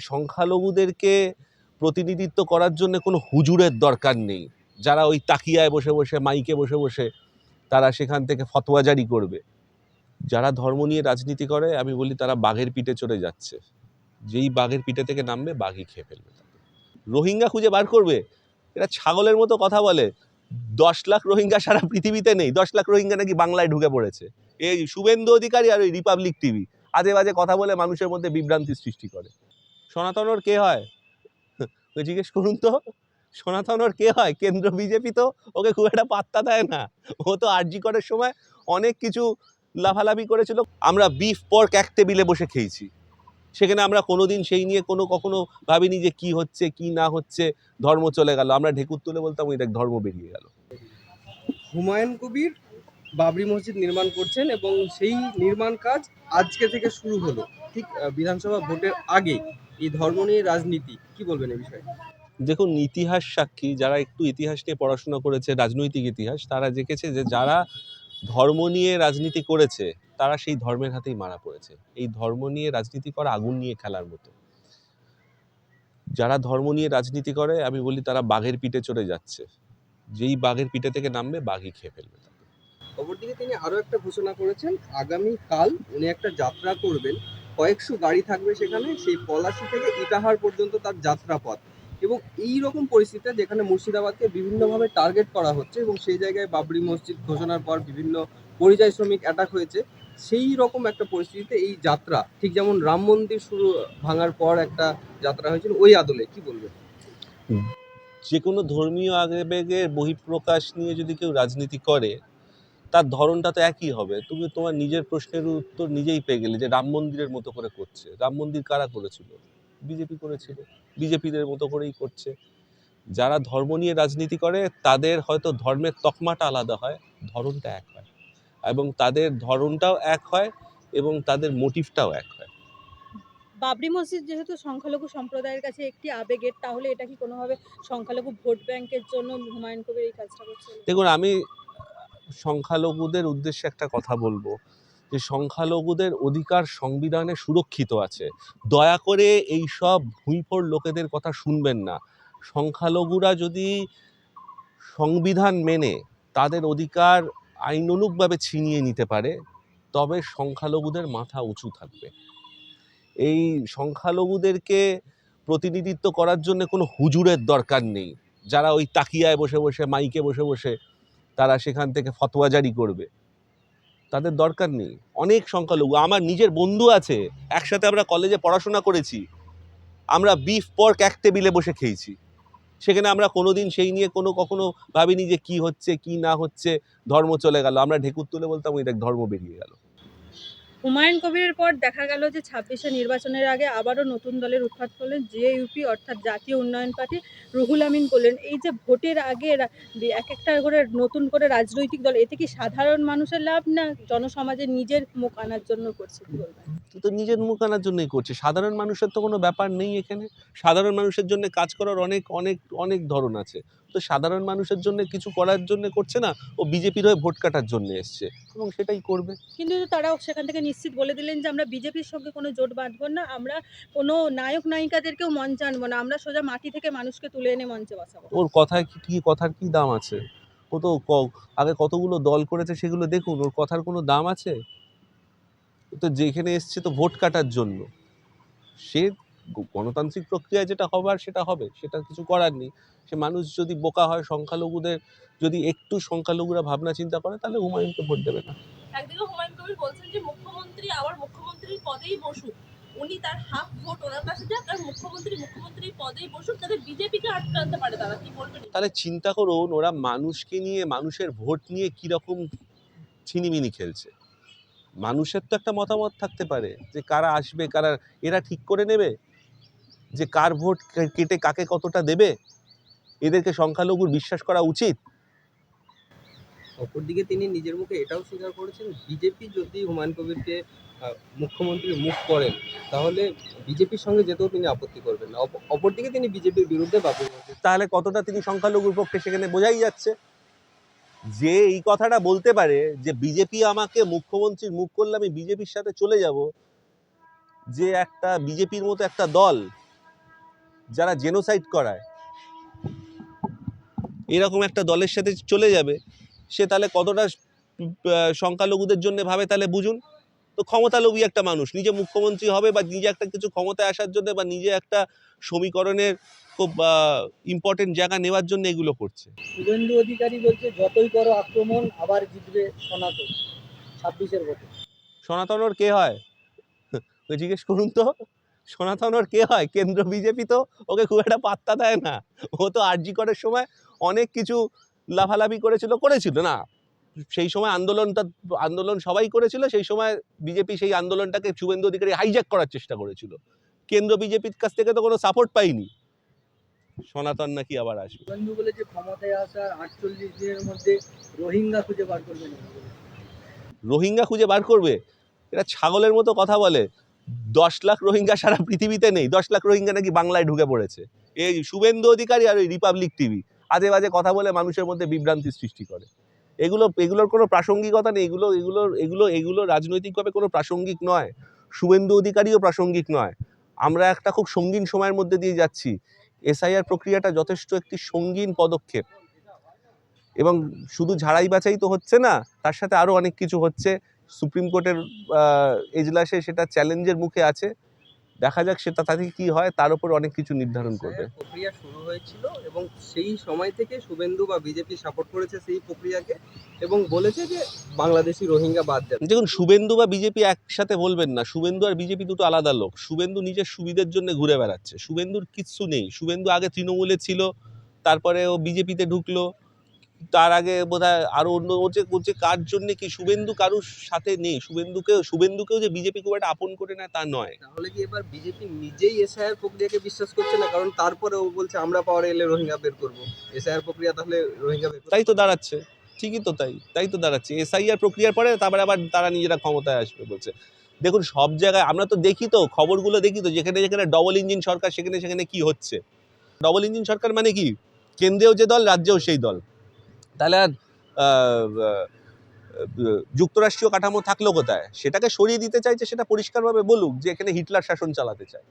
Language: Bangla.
সংখ্যালঘুদেরকে প্রতিনিধিত্ব করার জন্য কোনো হুজুরের দরকার নেই। যারা ওই তাকিয়ায় বসে বসে, মাইকে বসে বসে তারা সেখান থেকে ফতোয়া জারি করবে। যারা ধর্ম নিয়ে রাজনীতি করে, আমি বলি তারা বাঘের পিঠে চড়ে যাচ্ছে। যেই বাঘের পিঠে থেকে নামবে, বাঘই খেয়ে ফেলবে রোহিঙ্গা খুঁজে বার করবে? এরা ছাগলের মতো কথা বলে। দশ লাখ রোহিঙ্গা সারা পৃথিবীতে নেই। দশ লাখ রোহিঙ্গা নাকি বাংলায় ঢুকে পড়েছে। এই শুভেন্দু অধিকারী আর ওই রিপাবলিক টিভি আজে বাজে কথা বলে মানুষের মধ্যে বিভ্রান্তি সৃষ্টি করে। সনাতনর কে হয়? ওকে জিজ্ঞেস করুন তো, সনাতনর কে হয়? কেন্দ্র বিজেপি তো ওকে খুব একটা পাত্তা দেয় না। ও তো আরজি করার সময় অনেক কিছু লাফালাফি করেছিল। আমরা বিফ পর্ক এক টেবিলে বসে খেয়েছি। সেখানে আমরা কোনো দিন সেই নিয়ে কোনো কখনো ভাবিনি যে কি হচ্ছে, কি না হচ্ছে, ধর্ম চলে গেল। আমরা ঢেকুর তুলে বলতাম, ওই দেখ ধর্ম বেরিয়ে গেল। হুমায়ুন কবির বাবরি মসজিদ নির্মাণ করছেন এবং সেই নির্মাণ কাজ আজকে থেকে শুরু হলো। ঠিক বিধানসভা ভোটের আগে। এই ধর্ম নিয়ে রাজনীতি কি বলবেন এই বিষয়ে? দেখুন ইতিহাস সাক্ষী যারা একটু ইতিহাস নিয়ে পড়াশোনা করেছে রাজনৈতিক ইতিহাস তারা দেখেছে যে যারা ধর্ম নিয়ে রাজনীতি করেছে তারা সেই ধর্মের হাতেই মারা পড়েছে। এই ধর্ম নিয়ে রাজনীতি করা আগুন নিয়ে খেলার মতো। যারা ধর্ম নিয়ে রাজনীতি করে আমি বলি তারা বাঘের পিঠে চড়ে যাচ্ছে। যেই বাঘের পিঠে থেকে নামবে বাঘই খেয়ে ফেলবে অপরদিকে তিনি আরও একটা ঘোষণা করেছেন আগামী কাল উনি একটা যাত্রা করবেন কয়েকশো গাড়ি থাকবে সেখানে, সেই পলাশি থেকে ইটাহার পর্যন্ত তার যাত্রা পথ এবং এই রকম পরিস্থিতিতে যেখানে মুর্শিদাবাদকে বিভিন্নভাবে টার্গেট করা হচ্ছে এবং সেই জায়গায় বাবরি মসজিদ ঘোষণার পর বিভিন্ন পরিযায়ী শ্রমিক অ্যাটাক হয়েছে সেই রকম একটা পরিস্থিতিতে এই যাত্রা, ঠিক যেমন রাম মন্দির শুরু ভাঙার পর একটা যাত্রা হয়েছিল, ওই আদলে কি বলবেন? যে কোনো ধর্মীয় আবেগের বহিঃপ্রকাশ নিয়ে যদি কেউ রাজনীতি করে তার ধরনটা তো একই হবে। তুমি তোমার নিজের প্রশ্নের উত্তর নিজেই পেয়ে গেলে যে রাম মন্দিরের মতো করে করছে। রাম মন্দির কারা করেছিল? বিজেপি করেছিল। বিজেপিদের মতো করেই করছে। যারা ধর্ম নিয়ে রাজনীতি করে তাদের হয়তো ধর্মের তকমাটা আলাদা হয় ধরনটা এক হয়। এবং তাদের ধরনটাও এক হয় এবং তাদের মোটিভটাও এক হয়। বাবরি মসজিদ যেহেতু সংখ্যালঘু সম্প্রদায়ের কাছে একটি আবেগের তাহলে এটা কি কোনোভাবে সংখ্যালঘু ভোট ব্যাংকের জন্য হুমায়ুন কবির এই কাজটা করছেন দেখুন আমি সংখ্যালঘুদের উদ্দেশ্যে একটা কথা বলব, যে সংখ্যালঘুদের অধিকার সংবিধানে সুরক্ষিত আছে। দয়া করে এই সব ভুঁইফোড় লোকেদের কথা শুনবেন না। সংখ্যালঘুরা যদি সংবিধান মেনে তাদের অধিকার আইনানুগভাবে ছিনিয়ে নিতে পারে, তবে সংখ্যালঘুদের মাথা উঁচু থাকবে। এই সংখ্যালঘুদেরকে প্রতিনিধিত্ব করার জন্য কোনো হুজুরের দরকার নেই। যারা ওই তাকিয়ায় বসে বসে, মাইকে বসে বসে তারা সেখান থেকে ফতোয়া জারি করবে। তাদের দরকার নেই। অনেক সংখ্যালঘু, আমার নিজের বন্ধু আছে, একসাথে আমরা কলেজে পড়াশোনা করেছি। আমরা বিফ পর্ক এক টেবিলে বসে খেয়েছি। সেখানে আমরা কোনোদিন সেই নিয়ে কোনো কখনো ভাবিনি যে কি হচ্ছে, কি না হচ্ছে, ধর্ম চলে গেল। আমরা ঢেকুর তুলে বলতাম, ওই দেখ, ধর্ম বেরিয়ে গেল। হুমায়ুন কবিরের পর দেখা গেল যে ছাব্বিশে নির্বাচনের আগে আবারও নতুন দলের উৎখাত করলেন জেইউপি অর্থাৎ জাতীয় উন্নয়ন পার্টি রুহুল আমিন করলেন। এই যে ভোটের আগে এক একটা করে নতুন করে রাজনৈতিক দল, এতে কি সাধারণ মানুষের লাভ না জনসমাজের নিজের মুখ আনার জন্য করছে, কি বলবেন? তো নিজের মুখ আনার জন্যই করছে। সাধারণ মানুষের তো কোনো ব্যাপার নেই এখানে। সাধারণ মানুষের জন্য কাজ করার অনেক অনেক অনেক ধরন আছে। তো সাধারণ মানুষের জন্য কিছু করার জন্য করছে না ও বিজেপির হয়ে ভোট কাটার জন্য এসছে। এবং সেটাই করবে। কিন্তু তারাও সেখান থেকে নিশ্চিত বলে দিলেন যে আমরা বিজেপির সঙ্গে কোনো জোট বাঁধবো না আমরা কোনো নায়ক নায়িকাদেরকেও মঞ্চে আনব না আমরা সোজা মাটি থেকে মানুষকে তুলে এনে মঞ্চে বসাবো। ওর কথায় কি কি কথার কি দাম আছে? ও তো আগে কতগুলো দল করেছে সেগুলো দেখুন ওর কথার কোনো দাম আছে? তো যেখানে এসছে তো ভোট কাটার জন্য। সে গণতান্ত্রিক প্রক্রিয়ায় যেটা হবার সেটা হবে সেটা কিছু করার নেই। সে মানুষ যদি বোকা হয় সংখ্যালঘুদের যদি একটু সংখ্যালঘুরা ভাবনা চিন্তা করে তাহলে হুমায়ুনকে ভোট দেবে না। একদিকে হুমায়ুন কবির বলছেন যে মুখ্যমন্ত্রী আবার মুখ্যমন্ত্রীর পদেই বসুক। উনি তার হাফ ভোট ওনার কাছে যাক আর মুখ্যমন্ত্রী পদেই বসুক তাদের বিজেপিকে আটকে আনতে পারে তারা। কি বলবেন? তাহলে চিন্তা করুন ওরা মানুষকে নিয়ে মানুষের ভোট নিয়ে কীরকম ছিনিমিনি খেলছে। মানুষের তো একটা মতামত থাকতে পারে যে কারা আসবে কারা এরা ঠিক করে নেবে? যে কার ভোট কেটে কাকে কতটা দেবে? এদেরকে সংখ্যালঘুর বিশ্বাস করা উচিত। অপরদিকে তিনি নিজের মুখে এটাও স্বীকার করেছেন বিজেপি যদি হুমায়ুন কবিরকে মুখ্যমন্ত্রীর মুখ করেন তাহলে বিজেপির সঙ্গে যেতেও তিনি আপত্তি করবেন না। অপ- অপরদিকে তিনি বিজেপির বিরুদ্ধে তাহলে কতটা তিনি সংখ্যালঘুর পক্ষে সেখানে বোঝাই যাচ্ছে? যে এই কথাটা বলতে পারে যে বিজেপি আমাকে মুখ্যমন্ত্রীর মুখ করলে আমি বিজেপির সাথে চলে যাব যে একটা বিজেপির মতো একটা দল যারা জেনোসাইড করায় এরকম একটা দলের সাথে চলে যাবে সে তাহলে কতটা সংখ্যালঘুদের জন্য ভাবে তাহলে বুঝুন? তো ক্ষমতালোভী একটা মানুষ নিজে মুখ্যমন্ত্রী হবে বা নিজে একটা কিছু ক্ষমতায় আসার জন্য বা নিজে একটা সমীকরণের খুব ইম্পর্টেন্ট জায়গা নেওয়ার জন্য এগুলো করছে। শুভেন্দু অধিকারী বলছে যতই করো আক্রমণ আবার জিতবে সনাতন। ছাব্বিশের ভোটে। সনাতনর কে হয়? জিজ্ঞেস করুন তো। সনাতনর কে হয়? কেন্দ্র বিজেপি তো ওকে খুব একটা পাত্তা দেয় না। ও তো আরজি করার সময় অনেক কিছু লাফালাফি করেছিল করেছিল না। সেই সময় আন্দোলনটা আন্দোলন সবাই করেছিল সেই সময় বিজেপি সেই আন্দোলনটাকে শুভেন্দু অধিকারী হাইজ্যাক করার চেষ্টা করেছিল। কেন্দ্র বিজেপির কাছ থেকে তো কোনো সাপোর্ট পাইনি। সনাতন নাকি আবার আসবে। শুভেন্দু ক্ষমতায় আসার আটচল্লিশ দিনের মধ্যে রোহিঙ্গা খুঁজে বার করবে রোহিঙ্গা খুঁজে বার করবে? এটা ছাগলের মতো কথা বলে। দশ লাখ রোহিঙ্গা সারা পৃথিবীতে নেই, দশ লাখ রোহিঙ্গা নাকি বাংলায় ঢুকে পড়েছে। এই শুভেন্দু অধিকারী আর ওই রিপাবলিক টিভি আজে বাজে কথা বলে মানুষের মধ্যে বিভ্রান্তি সৃষ্টি করে। এগুলো, এগুলোর কোনো প্রাসঙ্গিকতা নেই, এগুলো এগুলোর এগুলো এগুলো রাজনৈতিকভাবে কোনো প্রাসঙ্গিক নয়, শুভেন্দু অধিকারীও প্রাসঙ্গিক নয়। আমরা একটা খুব সঙ্গীন সময়ের মধ্যে দিয়ে যাচ্ছি। এসআইআর প্রক্রিয়াটা যথেষ্ট একটি সঙ্গীন পদক্ষেপ। এবং শুধু ঝাড়াই বাছাই তো হচ্ছে না, তার সাথে আরও অনেক কিছু হচ্ছে। সুপ্রিম কোর্টের এজলাসে সেটা চ্যালেঞ্জের মুখে আছে। দেখা যাক সেটা তাতে কি হয় তার উপর অনেক কিছু নির্ধারণ করবে। প্রক্রিয়া শুরু হয়েছিল এবং সেই সময় থেকে শুভেন্দু বা বিজেপি সাপোর্ট করেছে সেই প্রক্রিয়াকে এবং বলেছে যে বাংলাদেশি রোহিঙ্গা বাদ যাবে দেখুন শুভেন্দু বা বিজেপি একসাথে বলবেন না। শুভেন্দু আর বিজেপি দুটো আলাদা লোক। শুভেন্দু নিজের সুবিধের জন্য ঘুরে বেড়াচ্ছে। শুভেন্দুর কিচ্ছু নেই। শুভেন্দু আগে তৃণমূলে ছিল তারপরে ও বিজেপিতে ঢুকলো। তার আগে বোধ হয় আরও অন্য যে ও কার জন্য কি? শুভেন্দু কারুর সাথে নেই। শুভেন্দুকেও শুভেন্দুকেও যে বিজেপি খুব একটা আপন করে নেয় তা নয়। তাহলে কি এবার বিজেপি নিজেই এসআইআর প্রক্রিয়াকে বিশ্বাস করছে না? কারণ তারপরে ও বলছে আমরা পাওয়ারে এলে রোহিঙ্গা বের করব। এসআইআর প্রক্রিয়া তাহলে রোহিঙ্গা বের তাই তো দাঁড়াচ্ছে। ঠিকই তো তাই তাই তো দাঁড়াচ্ছে। এসআইআর প্রক্রিয়ার পরে তারপরে আবার তারা নিজেরা ক্ষমতায় আসবে বলছে। দেখুন সব জায়গায় আমরা তো দেখি তো খবরগুলো দেখি তো যেখানে যেখানে ডবল ইঞ্জিন সরকার সেখানে সেখানে কি হচ্ছে? ডবল ইঞ্জিন সরকার মানে কি? কেন্দ্রেও যে দল রাজ্যেও সেই দল। তাহলে আর যুক্তরাষ্ট্রীয় কাঠামো থাকল কোথায়? সেটাকে সরিয়ে দিতে চাইছে সেটা পরিষ্কারভাবে বলুক যে এখানে হিটলার শাসন চালাতে চায়।